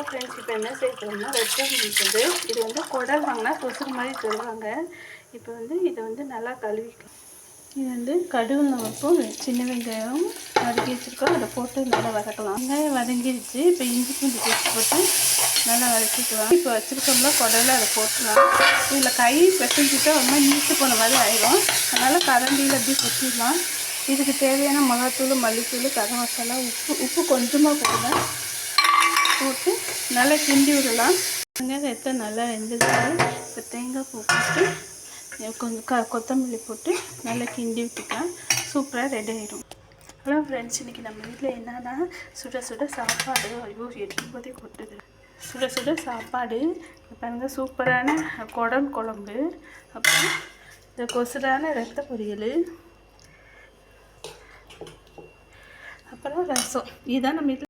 Hello friends இப்போ என்ன செய்ய போகிறோம்னா ரத்தம் இருக்குது இது வந்து குடல் வாங்கினா கொசுறு மாதிரி தருவாங்க. இப்போ வந்து இதை வந்து நல்லா கழுவிக்கலாம். இது வந்து கடுகு வைப்போம் சின்ன வெங்காயம் வதக்கி வச்சுருக்கோம். அதை போட்டு நல்லா வதக்கலாம். வெங்காயம் வதங்கிடுச்சு இப்போ இஞ்சி பூண்டு பேஸ்ட் போட்டு நல்லா வதக்கிக்கலாம். இப்போ வச்சுருக்கோம்ல குடலை அதை போட்டுலாம் இதில் கை பிசைஞ்சிட்டா ரொம்ப மாதிரி நீட்டு போன மாதிரி ஆயிடும் அதனால் கரண்டியில் அப்படியே கொட்டிடலாம் இதுக்கு தேவையான மிளகாத்தூள் மல்லித்தூள் கரம் மசாலா உப்பு உப்பு கொஞ்சமாக போடுங்க போட்டு நல்லா கிண்டி விடலாம். வெங்காயத்தை நல்லா வெந்ததுக்கு இப்போ தேங்காய் பூ போட்டு கொஞ்சம் க கொத்தமல்லி போட்டு நல்லா கிண்டி விட்டுக்கலாம் சூப்பராக ரெடி ஆயிடும் ஹலோ ஃப்ரெண்ட்ஸ் இன்றைக்கி நம்ம வீட்டில் என்னென்னா சுட சுட சாப்பாடு ஐயோ எட்டும் போதே கொட்டுது. சுட சுட சாப்பாடு இப்ப பாருங்க சூப்பரான குடல் குழம்பு அப்புறம் இந்த கொசுரான ரத்த பொரியல் அப்புறம் ரசம். இதுதான் நம்ம வீட்டில்